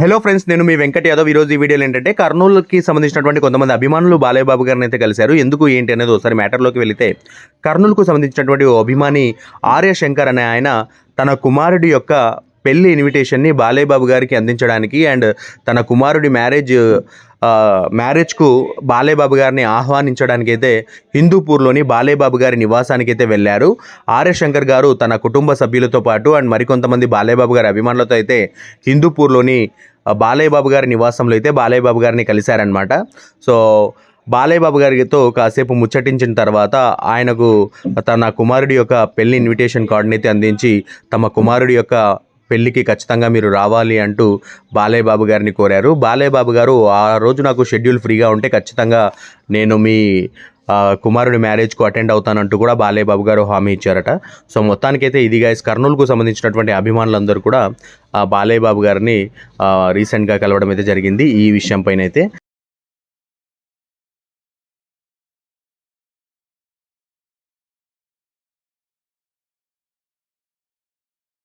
Hello friends నేను మీ వెంకట్ యాదవ్. ఈరోజు ఈ వీడియోలో ఏంటంటే కర్నూలుకి సంబంధించినటువంటి కొంతమంది అభిమానులు బాలయ్యబాబు గారిని అయితే కలిశారు. ఎందుకు ఏంటి అనేది ఒకసారి మ్యాటర్లోకి వెళితే కర్నూలుకు సంబంధించినటువంటి ఓ అభిమాని ఆర్య శంకర్ అనే ఆయన తన కుమారుడి యొక్క పెళ్ళి ఇన్విటేషన్ని బాలయ్యబాబు గారికి అందించడానికి అండ్ తన కుమారుడి మ్యారేజ్ మ్యారేజ్కు బాలేబాబు గారిని ఆహ్వానించడానికి అయితే హిందూపూర్లోని బాలేబాబు గారి నివాసానికి అయితే వెళ్ళారు. ఆర్య శంకర్ గారు తన కుటుంబ సభ్యులతో పాటు అండ్ మరికొంతమంది బాలేబాబు గారి అభిమానులతో అయితే హిందూపూర్లోని బాలేబాబు గారి నివాసంలో అయితే బాలయ్యబాబు గారిని కలిశారనమాట సో బాలయ్యబాబు గారితో కాసేపు ముచ్చటించిన తర్వాత ఆయనకు తన కుమారుడి యొక్క పెళ్ళి ఇన్విటేషన్ కార్డుని అయితే అందించి తమ కుమారుడి యొక్క పెళ్ళికి ఖచ్చితంగా మీరు రావాలి అంటూ బాలయ్యబాబు గారిని కోరారు. బాలయ్యబాబు గారు ఆ రోజు నాకు షెడ్యూల్ ఫ్రీగా ఉంటే ఖచ్చితంగా నేను మీ కుమారుడి మ్యారేజ్కు అటెండ్ అవుతానంటూ కూడా బాలయ్యబాబు గారు హామీ ఇచ్చారట. సో మొత్తానికైతే ఇది గైస్ కర్నూలుకు సంబంధించినటువంటి అభిమానులందరూ కూడా బాలయ్యబాబు గారిని రీసెంట్గా కలవడం అయితే జరిగింది. ఈ విషయం పైన అయితే